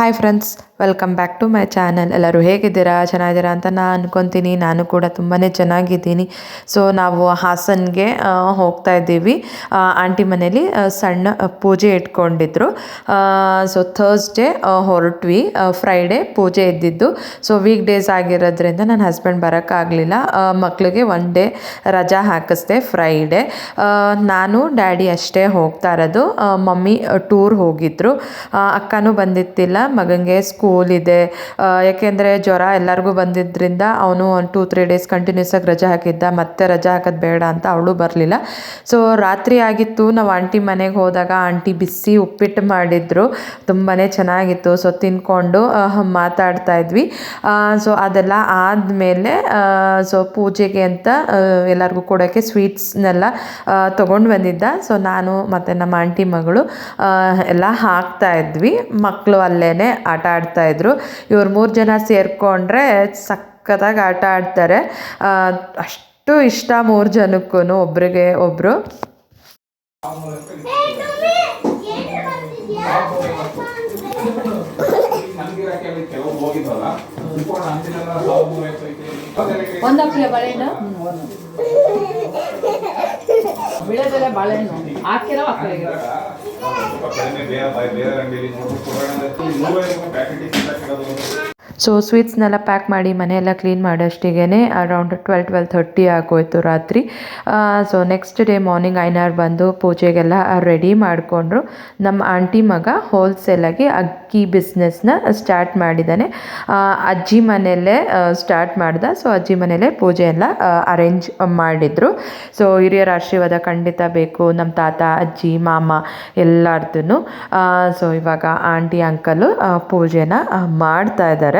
Hi friends welcome back to my channel ಎಲ್ಲರೂ ಹೇಗಿದ್ದೀರಾ? ಚೆನ್ನಾಗಿದ್ದೀರಾ ಅಂತ ನಾನು ಅನ್ಕೊತೀನಿ. ನಾನು ಕೂಡ ತುಂಬಾ ಚೆನ್ನಾಗಿದ್ದೀನಿ. ಸೊ ನಾವು ಹಾಸನ್ಗೆ ಹೋಗ್ತಾ ಇದ್ದೀವಿ. ಆಂಟಿ ಮನೇಲಿ ಸಣ್ಣ ಪೂಜೆ ಇಟ್ಕೊಂಡಿದ್ರು. ಸೊ ಥರ್ಸ್ಡೇ ಹೊರಟ್ವಿ. ಫ್ರೈಡೇ ಪೂಜೆ ಇದ್ದಿದ್ದು. ಸೊ ವೀಕ್ ಡೇಸ್ ಆಗಿರೋದ್ರಿಂದ ನನ್ನ ಹಸ್ಬೆಂಡ್ ಬರೋಕ್ಕಾಗಲಿಲ್ಲ ಮಕ್ಕಳಿಗೆ ಒನ್ ಡೇ ರಜಾ ಹಾಕಿಸ್ದೆ ಫ್ರೈಡೇ ನಾನು ಡ್ಯಾಡಿ ಅಷ್ಟೇ ಹೋಗ್ತಾ ಇರೋದು. ಮಮ್ಮಿ ಟೂರ್ ಹೋಗಿದ್ರು. ಅಕ್ಕನೂ ಬಂದಿತ್ತಿಲ್ಲ ಮಗನಿಗೆ ಸ್ಕೂಲ್ ಇದೆ ಏಕೆಂದರೆ ಯಾಕೆಂದರೆ ಜ್ವರ ಎಲ್ಲರಿಗೂ ಬಂದಿದ್ದರಿಂದ ಅವನು ಒಂದು ಟೂ ತ್ರೀ ಡೇಸ್ ಕಂಟಿನ್ಯೂಸ್ ಆಗಿ ರಜೆ ಹಾಕಿದ್ದ. ಮತ್ತೆ ರಜೆ ಹಾಕೋದು ಬೇಡ ಅಂತ ಅವಳು ಬರಲಿಲ್ಲ. ಸೊ ರಾತ್ರಿ ಆಗಿತ್ತು. ನಾವು ಆಂಟಿ ಮನೆಗೆ ಹೋದಾಗ ಆಂಟಿ ಬಿಸಿ ಉಪ್ಪಿಟ್ಟು ಮಾಡಿದ್ರು. ತುಂಬಾ ಚೆನ್ನಾಗಿತ್ತು. ಸೊ ತಿನ್ಕೊಂಡು ಮಾತಾಡ್ತಾ ಇದ್ವಿ. ಸೊ ಅದೆಲ್ಲ ಆದಮೇಲೆ ಸೊ ಪೂಜೆಗೆ ಅಂತ ಎಲ್ಲರಿಗೂ ಕೊಡೋಕ್ಕೆ ಸ್ವೀಟ್ಸ್ನೆಲ್ಲ ತೊಗೊಂಡು ಬಂದಿದ್ದ. ಸೊ ನಾನು ಮತ್ತು ನಮ್ಮ ಆಂಟಿ ಮಗಳು ಎಲ್ಲ ಹಾಕ್ತಾ ಇದ್ವಿ. ಮಕ್ಕಳು ಅಲ್ಲೇ ಆಟ ಆಡ್ತಾ ಇದ್ರು. ಇವ್ರು ಮೂರು ಜನ ಸೇರಿಕೊಂಡ್ರೆ ಸಖತ್ತಾಗಿ ಆಟ ಆಡ್ತಾರೆ. ಅಷ್ಟು ಇಷ್ಟ ಮೂರು ಜನಕ್ಕೂ ಒಬ್ರಿಗೆ ಒಬ್ಬರು ಒಂದಪ್ಲೆ ಬಾಳೆಹಣ್ಣು? ಬಿಳೆದೆಲೆ ಬಾಳೆಹಣ್ಣು. ಹಾಕಿರೋ ಹಾಕಿರೋ ಸ್ವಲ್ಪ ಕಡಿಮೆ ಬೇರೆ ಬೈ- ಬೇರೆ ಅಂಗಡಿಯಲ್ಲಿ ನೋಡ್ಬಿಟ್ಟು ಕೊಡೋಣ ಅಂದ್ರೆ ನೂರೈವತ್ತು ರೂಪಾಯಿ ಪ್ಯಾಕೆಟ್ ಇಷ್ಟ ಸಿಗೋದು ಸೊ ಸ್ವೀಟ್ಸ್ನೆಲ್ಲ ಪ್ಯಾಕ್ ಮಾಡಿ ಮನೆಯೆಲ್ಲ ಕ್ಲೀನ್ ಮಾಡೋಷ್ಟಿಗೆ ಅರೌಂಡ್ ಟ್ವೆಲ್ ಟ್ವೆಲ್ ಥರ್ಟಿ ಆಗೋಯ್ತು ರಾತ್ರಿ. ಸೊ ನೆಕ್ಸ್ಟ್ ಡೇ ಮಾರ್ನಿಂಗ್ ಐನಾರ್ ಬಂದು ಪೂಜೆಗೆಲ್ಲ ರೆಡಿ ಮಾಡಿಕೊಂಡ್ರು. ನಮ್ಮ ಆಂಟಿ ಮಗ ಹೋಲ್ಸೇಲಾಗಿ ಅಕ್ಕಿ ಬಿಸ್ನೆಸ್ನ ಸ್ಟಾರ್ಟ್ ಮಾಡಿದ್ದಾನೆ ಅಜ್ಜಿ ಮನೆಯಲ್ಲೇ ಸ್ಟಾರ್ಟ್ ಮಾಡ್ದ. ಸೊ ಅಜ್ಜಿ ಮನೆಯಲ್ಲೇ ಪೂಜೆ ಎಲ್ಲ ಅರೇಂಜ್ ಮಾಡಿದರು. ಸೊ ಹಿರಿಯರ ಆಶೀರ್ವಾದ ಖಂಡಿತ ಬೇಕು. ನಮ್ಮ ತಾತ, ಅಜ್ಜಿ, ಮಾಮ ಎಲ್ಲಾರ್ದೂ ಸೊ ಇವಾಗ ಆಂಟಿ ಅಂಕಲು ಪೂಜೆನ ಮಾಡ್ತಾ ಇದ್ದಾರೆ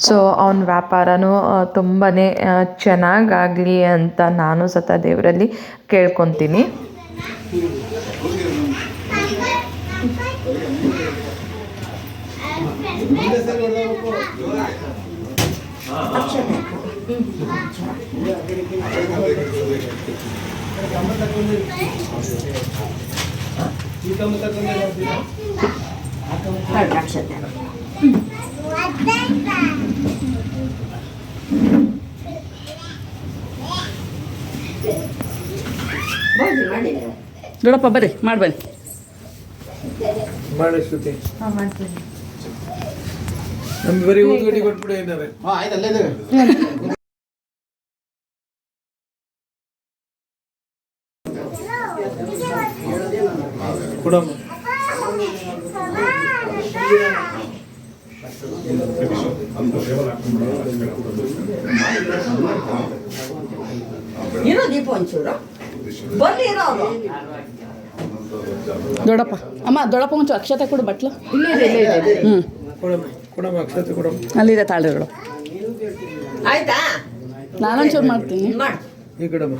ಸೊ ಅವ್ನ ವ್ಯಾಪಾರನೂ ತುಂಬಾ ಚೆನ್ನಾಗಾಗಲಿ ಅಂತ ನಾನು ಸತ ದೇವರಲ್ಲಿ ಕೇಳ್ಕೊತೀನಿ. ದೊಡ್ಡಪ್ಪ ಬರ್ರಿ ಮಾಡಿ ಬನ್ನಿ. ಮಾಡಿ ಶ್ರುತಿ. ನಮ್ಗೆ ಬರೀ ಊದ್ಗಡ್ಡಿ ಕೊಟ್ಬಿಡಿ ಏನಾರೆ ಹಾ ಆಯ್ತು ಅಲ್ಲೇ ಇದೆ ಕೊಡಮ್ಮ. ಇರೋ ದೀಪ ಒಂಚೂರು? ಬರ್ಲಿ ಇರೋ ದೊಡಪ್ಪ ದೊಡ್ಡಪ್ಪ. ಅಮ್ಮ ದೊಡಪ್ಪ ಒಂಚೂರು ಅಕ್ಷತೆ ಕೊಡು ಬಟ್ಲು. ಹ್ಞೂ ಅಲ್ಲಿದೆ ತಾಳ್ರಿ ದೊಡ್ಡಪ್ಪ ಆಯ್ತಾ? ನಾನೊಂಚೂರು ಮಾಡ್ತೀನಿ. ಮಾಡು. ಈ ಕಡಮ್ಮ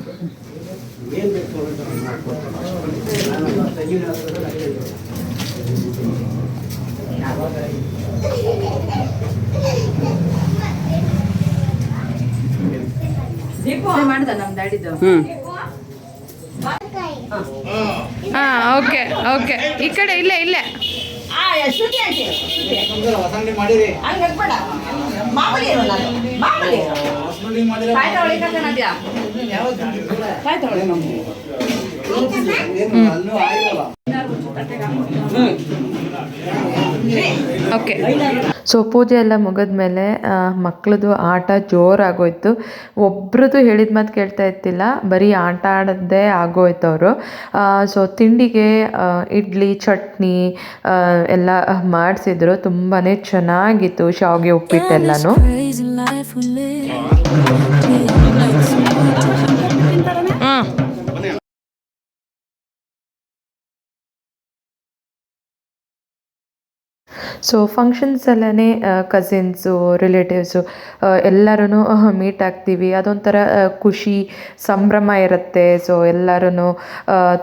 ದೀಪ ಮಾಡ್ದ ನಮ್ಮ ಡ್ಯಾಡಿದು. ಹ್ಞೂ ಹಾಂ ಓಕೆ ಓಕೆ. ಈ ಕಡೆ ಇಲ್ಲೇ ಇಲ್ಲೇ. ಆ ಓಕೆ. ಸೊ ಪೂಜೆ ಎಲ್ಲ ಮುಗಿದ್ಮೇಲೆ ಮಕ್ಕಳದು ಆಟ ಜೋರಾಗೋಯ್ತು. ಒಬ್ರದ್ದು ಹೇಳಿದ ಮಾತು ಕೇಳ್ತಾ ಇತ್ತಿಲ್ಲ ಬರೀ ಆಟ ಆಡೋದೇ ಆಗೋಯ್ತು ಅವರು. ಸೊ ತಿಂಡಿಗೆ ಇಡ್ಲಿ, ಚಟ್ನಿ ಎಲ್ಲ ಮಾಡಿಸಿದ್ರು. ತುಂಬಾ ಚೆನ್ನಾಗಿತ್ತು ಶಾವಿಗೆ ಉಪ್ಪಿಟ್ಟೆಲ್ಲನೂ. ಸೊ ಫಂಕ್ಷನ್ಸಲ್ಲೇ ಕಸಿನ್ಸು ರಿಲೇಟಿವ್ಸು ಎಲ್ಲರೂ ಮೀಟ್ ಆಗ್ತೀವಿ. ಅದೊಂಥರ ಖುಷಿ, ಸಂಭ್ರಮ ಇರುತ್ತೆ. ಸೊ ಎಲ್ಲರೂ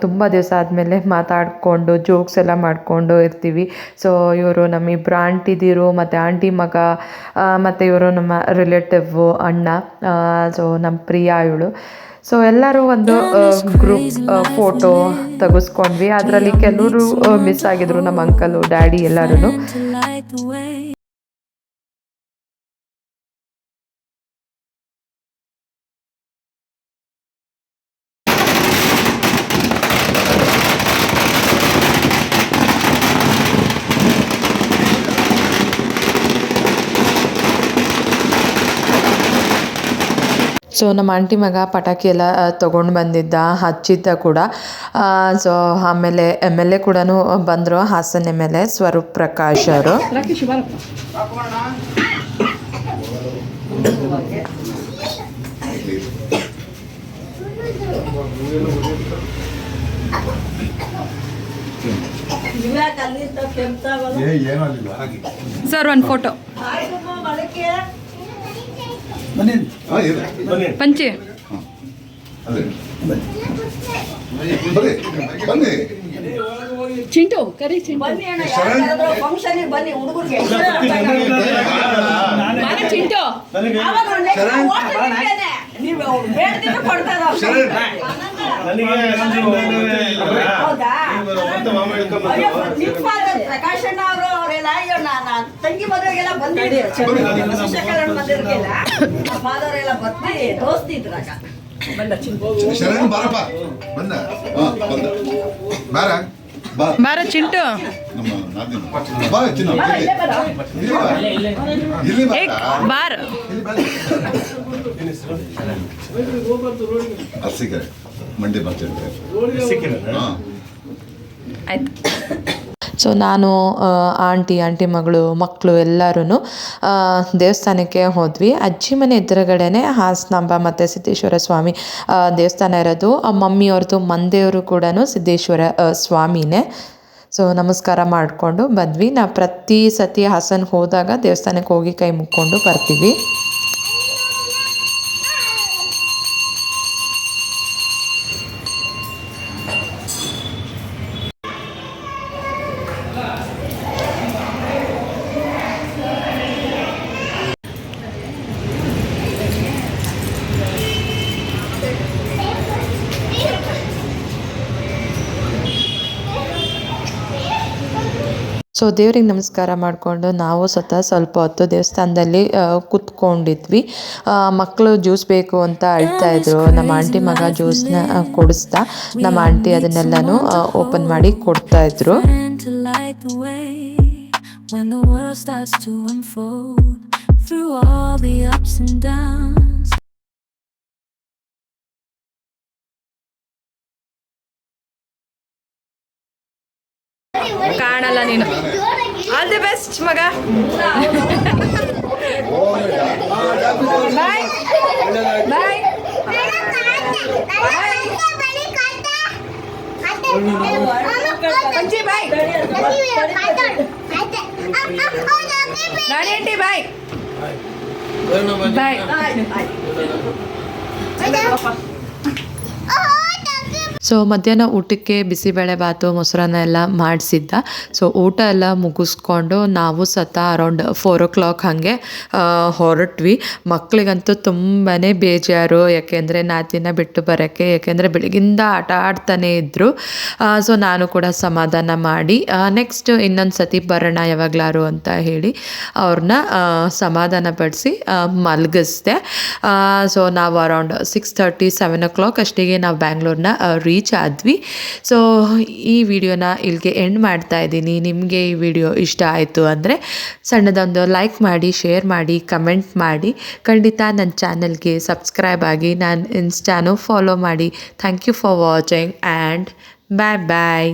ತುಂಬ ದಿವಸ ಆದಮೇಲೆ ಮಾತಾಡಿಕೊಂಡು ಜೋಕ್ಸ್ ಎಲ್ಲ ಮಾಡಿಕೊಂಡು ಇರ್ತೀವಿ. ಸೊ ಇವರು ನಮ್ಮಿಬ್ಬರು ಆಂಟಿದಿರು, ಮತ್ತು ಆಂಟಿ ಮಗ ಮತ್ತು ಇವರು ನಮ್ಮ ರಿಲೇಟಿವ್ ಅಣ್ಣ ಸೊ ನಮ್ಮ ಪ್ರಿಯಾ ಇವಳು. ಸೊ ಎಲ್ಲರೂ ಒಂದು ಗ್ರೂಪ್ ಫೋಟೋ ತೆಗೆಸ್ಕೊಂಡ್ವಿ. ಅದರಲ್ಲಿ ಕೆಲವರು ಮಿಸ್ ಆಗಿದ್ರು ನಮ್ಮ ಅಂಕಲು ಡ್ಯಾಡಿ ಎಲ್ಲರೂ ಸೊ ನಮ್ಮ ಆಂಟಿ ಮಗ ಪಟಾಕಿ ಎಲ್ಲ ತೊಗೊಂಡು ಬಂದಿದ್ದ ಹಚ್ಚಿದ್ದ ಕೂಡ. ಸೊ ಆಮೇಲೆ ಎಂ ಎಲ್ ಎ ಕೂಡ ಬಂದರು Hassan M L A Swaroop Prakash ಅವರು? ಸರ್ ಒಂದು ಫೋಟೋ ಇದೆ ಪಂಚೆ. ಬನ್ನಿ. ಬನ್ನಿ. ಚಿಂಟು ಕರಿ ಚಿಂಟು. ಬನ್ನಿ function ಬನ್ನಿ ಹುಡುಗರಿಗೆ. ಚಿಂಟು. ನೀವು ಅವ್ರು ಬೇಡ್ದಿದ್ರು ಕೊಡ್ತಾ ಅಣ್ಣ ಅವರು ಅವರೆಲ್ಲ ಅಯ್ಯೋ ನಾನು ತಂಗಿ ಮದುವೆಗೆಲ್ಲ ಬಂದಿದ್ದೆ. ಶಶಿಕಲಾ ಮದುವೆಗೆಲ್ಲ ಫಾದರ್ ಎಲ್ಲ ಬರ್ತೀವಿ ದೋಸ್ತಿ ಇದ್ರಾಗ ಶರಣ್ ಬಾರಪ್ಪ. ಬಂದ ಹಾಂ ಬಂದ. ಬಾರ. ಬಾರ ಚಿಂಟು. ನಮ್ಮ ನಾದಿನ. ಬಾ ಚಿನ್ನ ಬಾ, ಇಲ್ಲಿ ಇಲ್ಲೇ ಬರ. ಮಂಡಿ ಬರ್ತಿರ್ತಾರೆ ಆಯ್ತು. ಸೊ ನಾನು ಆಂಟಿ ಆಂಟಿ ಮಗಳು ಮಕ್ಕಳು ಎಲ್ಲರೂ ದೇವಸ್ಥಾನಕ್ಕೆ ಹೋದ್ವಿ. ಅಜ್ಜಿ ಮನೆ ಎದುರುಗಡೆನೆ ಹಾಸನಾಂಬ ಮತ್ತು ಸಿದ್ದೇಶ್ವರ ಸ್ವಾಮಿ ದೇವಸ್ಥಾನ ಇರೋದು. ಮಮ್ಮಿಯವ್ರದ್ದು ಮಂದೆಯವರು ಕೂಡ ಸಿದ್ದೇಶ್ವರ ಸ್ವಾಮಿನೇ. ಸೊ ನಮಸ್ಕಾರ ಮಾಡಿಕೊಂಡು ಬಂದ್ವಿ. ನಾವು ಪ್ರತಿ ಸತಿ ಹಾಸನ ಹೋದಾಗ ದೇವಸ್ಥಾನಕ್ಕೆ ಹೋಗಿ ಕೈ ಮುಕ್ಕೊಂಡು ಬರ್ತೀವಿ. ಸೊ ದೇವ್ರಿಗೆ ನಮಸ್ಕಾರ ಮಾಡಿಕೊಂಡು ನಾವು ಸ್ವತಃ ಸ್ವಲ್ಪ ಹೊತ್ತು ದೇವಸ್ಥಾನದಲ್ಲಿ ಕುತ್ಕೊಂಡಿದ್ವಿ. ಮಕ್ಕಳು ಜ್ಯೂಸ್ ಬೇಕು ಅಂತ ಅಳ್ತಾ ಇದ್ರು. ನಮ್ಮ ಆಂಟಿ ಮಗ ಜ್ಯೂಸ್ನ ಕೊಡಿಸ್ತಾ ನಮ್ಮ ಆಂಟಿ ಅದನ್ನೆಲ್ಲನೂ ಓಪನ್ ಮಾಡಿ ಕೊಡ್ತಾ ಇದ್ರು. And to light the way when the world starts to unfold through all the ups and downs. ಕಾಣಲ್ಲ ನೀನು ಆಲ್ ದಿ ಬೆಸ್ಟ್ ಮಗ ಬಾಯ್ ಬಾಯ್ ಪಂಚಿ ಬಾಯ್ ರಾಣಿ ಆಂಟಿ ಬಾಯ್ ಬಾಯ್ ಸೊ ಮಧ್ಯಾಹ್ನ ಊಟಕ್ಕೆ ಬಿಸಿಬೇಳೆ ಬಾತು, ಮೊಸರನ್ನ ಎಲ್ಲ ಮಾಡಿಸಿದ್ದ. ಸೊ ಊಟ ಎಲ್ಲ ಮುಗಿಸ್ಕೊಂಡು ನಾವು ಸತ ಅರೌಂಡ್ ಫೋರ್ ಓ ಕ್ಲಾಕ್ ಹಾಗೆ ಹೊರಟ್ವಿ. ಮಕ್ಕಳಿಗಂತೂ ತುಂಬಾ ಬೇಜಾರು. ಯಾಕೆಂದರೆ ನಾತಿನ ಬಿಟ್ಟು ಬರೋಕ್ಕೆ, ಯಾಕೆಂದರೆ ಬೆಳಗಿಂದ ಆಟ ಆಡ್ತಾನೆ ಇದ್ದರು ಸೊ ನಾನು ಕೂಡ ಸಮಾಧಾನ ಮಾಡಿ ನೆಕ್ಸ್ಟ್ ಇನ್ನೊಂದು ಸತಿ ಬರೋಣ ಯಾವಾಗ್ಲಾರು ಅಂತ ಹೇಳಿ ಅವ್ರನ್ನ ಸಮಾಧಾನ ಪಡಿಸಿ ಮಲಗಿಸ್ದೆ. ಸೊ ನಾವು around six thirty seven o'clock ಅಷ್ಟಿಗೆ ನಾವು ಬ್ಯಾಂಗ್ಳೂರ್ನ ರೀಚ್ ಆದ್ವಿ. ಸೊ ಈ ವಿಡಿಯೋನ ಇಲ್ಲಿಗೆ ಎಂಡ್ ಮಾಡ್ತಾ ಇದ್ದೀನಿ. ನಿಮಗೆ ಈ ವಿಡಿಯೋ ಇಷ್ಟ ಆಯಿತು ಅಂದರೆ ಸಣ್ಣದೊಂದು ಲೈಕ್ ಮಾಡಿ ಶೇರ್ ಮಾಡಿ ಕಮೆಂಟ್ ಮಾಡಿ. ಖಂಡಿತ ನನ್ನ ಚಾನಲ್ಗೆ ಸಬ್ಸ್ಕ್ರೈಬ್ ಆಗಿ ನಾನು ಇನ್ಸ್ಟಾನು ಫಾಲೋ ಮಾಡಿ. Thank you for watching and bye bye